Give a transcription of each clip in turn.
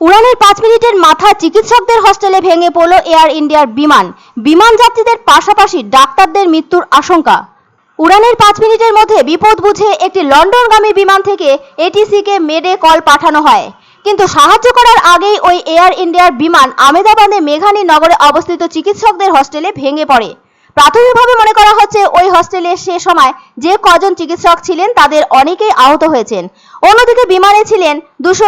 উড়ানের পাঁচ মিনিটের মাথা চিকিৎসকদের হস্টেলে ভেঙে পড়ল এয়ার ইন্ডিয়ার বিমান। বিমান যাত্রীদের পাশাপাশি ডাক্তারদের মৃত্যুর আশঙ্কা। উড়ানের পাঁচ মিনিটের মধ্যে বিপদ বুঝে একটি লন্ডনগামী বিমান থেকে এটিসিকে মেডে কল পাঠানো হয়। কিন্তু সাহায্য করার আগেই ওই এয়ার ইন্ডিয়ার বিমান আমেদাবাদে মেঘানী নগরে অবস্থিত চিকিৎসকদের হস্টেলে ভেঙে পড়ে। প্রাথমিকভাবে মনে করা হচ্ছে ওই হস্টেলে সে সময় যে কজন চিকিৎসক ছিলেন তাদের অনেকেই আহত হয়েছেন। অন্যদিকে বিমানে ছিলেন দুশো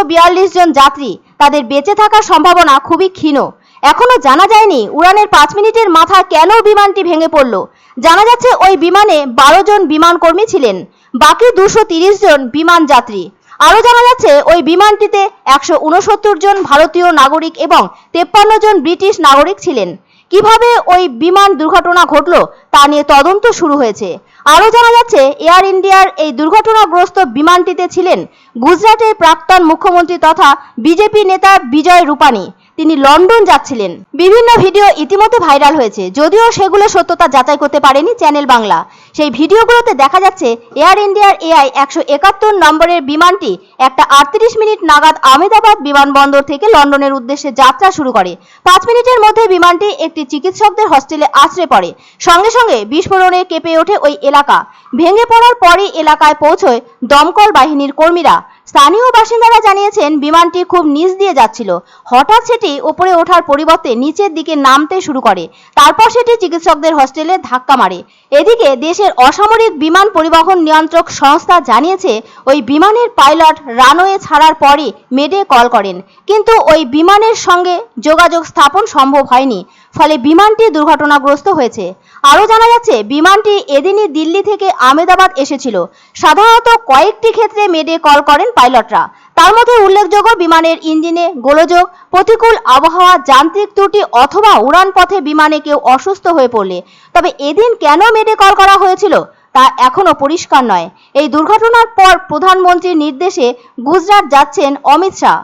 জন যাত্রী। তাদের বেঁচে থাকার সম্ভাবনা খুবই ক্ষীণ। এখনও জানা যায়নি উড়ানের পাঁচ মিনিটের মাথা কেন বিমানটি ভেঙে পড়ল। জানা যাচ্ছে ওই বিমানে বারো জন বিমান কর্মী ছিলেন। বাকি দুশো জন বিমান যাত্রী। আরও জানা যাচ্ছে ওই বিমানটিতে একশো উনসত্তর জন ভারতীয় নাগরিক এবং তেপ্পান্ন জন ব্রিটিশ নাগরিক ছিলেন। কীভাবে ওই বিমান দুর্ঘটনা ঘটল তা নিয়ে তদন্ত শুরু হয়েছে। আরও জানা যাচ্ছে, এয়ার ইন্ডিয়ার এই দুর্ঘটনাগ্রস্ত বিমানটিতে ছিলেন গুজরাটের প্রাক্তন মুখ্যমন্ত্রী তথা বিজেপি নেতা বিজয় রূপানী তিনি লন্ডন যাচ্ছিলেন। বিভিন্ন ভিডিও ইতিমধ্যে ভাইরাল হয়েছে, যদিও সেগুলো সত্যতা যাচাই করতে পারেনি চ্যানেল বাংলা। সেই ভিডিওগুলোতে দেখা যাচ্ছে, এয়ার ইন্ডিয়ার এআই একশো একাত্তর নম্বরের বিমানটি একটা আটত্রিশ মিনিট নাগাদ আমেদাবাদ বিমানবন্দর থেকে লন্ডনের উদ্দেশ্যে যাত্রা শুরু করে। পাঁচ মিনিটের মধ্যে বিমানটি একটি চিকিৎসকদের হস্টেলে আশ্রয় পড়ে। সঙ্গে সঙ্গে বিস্ফোরণে কেঁপে ওঠে ওই এলাকা। ভেঙে পড়ার পরই এলাকায় পৌঁছয় দমকল বাহিনীর কর্মীরা। স্থানীয় বাসিন্দারা জানিয়েছেন, বিমানটি খুব নিচ দিয়ে যাচ্ছিল। হঠাৎ সেটি ওপরে ওঠার পরিবর্তে নিচের দিকে নামতে শুরু করে। তারপর সেটি চিকিৎসকদের হস্টেলে ধাক্কা মারে। এদিকে দেশের অসামরিক বিমান পরিবহন নিয়ন্ত্রক সংস্থা জানিয়েছে, ওই বিমানের পাইলট রানওয়ে ছাড়ার পরই মেডে কল করেন। কিন্তু ওই বিমানের সঙ্গে যোগাযোগ স্থাপন সম্ভব হয়নি, ফলে বিমানটি দুর্ঘটনাগ্রস্ত হয়েছে। আরও জানা যাচ্ছে, বিমানটি এদিনই দিল্লি থেকে আমেদাবাদ এসেছিল। সাধারণত কয়েকটি ক্ষেত্রে মেডে কল করেন পাইলটরা। তার মধ্যে উল্লেখযোগ্য, বিমানের ইঞ্জিনে গোলযোগ, প্রতিকূল আবহাওয়া, যান্ত্রিক ত্রুটি অথবা উড়ান পথে বিমানে কেউ অসুস্থ হয়ে পড়লে। তবে এদিন কেন মেডে কল করা হয়েছিল তা এখনও পরিষ্কার নয়। এই দুর্ঘটনার পর প্রধানমন্ত্রীর নির্দেশে গুজরাট যাচ্ছেন অমিত শাহ।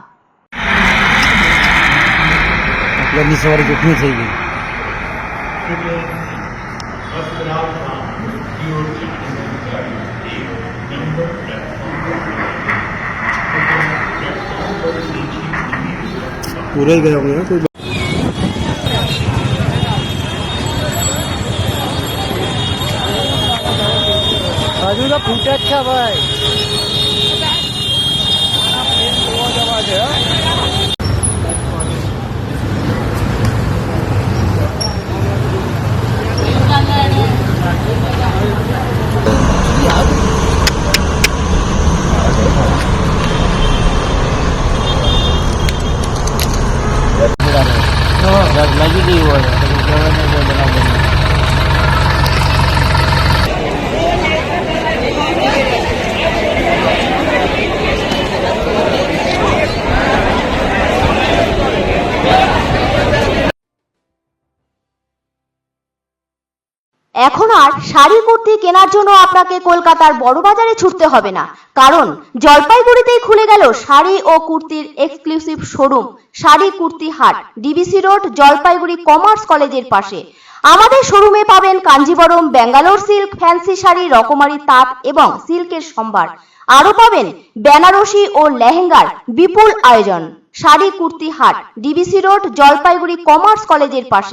પૂરાઈ ગયા હોય કોઈ હજુ તો ફૂટે જ છે ભાઈ. જવા છે હો. લાગી ગઈ હોય તો કહેવાય નહીં કે બરાબર નહીં. এখন আর শাড়ি কুর্তি কেনার জন্য আপনাকে কলকাতার বড় বাজারে ছুটতে হবে না কারণ জলপাইগুড়িতেই খুলে গেল শাড়ি ও কুর্তির এক্সক্লুসিভ শোরুম শাড়ি কুর্তি হাট ডিবিসি রোড জলপাইগুড়ি কমার্স কলেজের পাশে। আমাদের শোরুমে পাবেন কাঞ্জিবরম, ব্যাঙ্গালোর সিল্ক ফ্যান্সি শাড়ি, রকমারি তাঁত এবং সিল্কের সম্ভার। আরও পাবেন বেনারসি ও লেহেঙ্গার বিপুল আয়োজন। শাড়ি কুর্তি হাট ডিবিসি রোড জলপাইগুড়ি কমার্স কলেজের পাশে।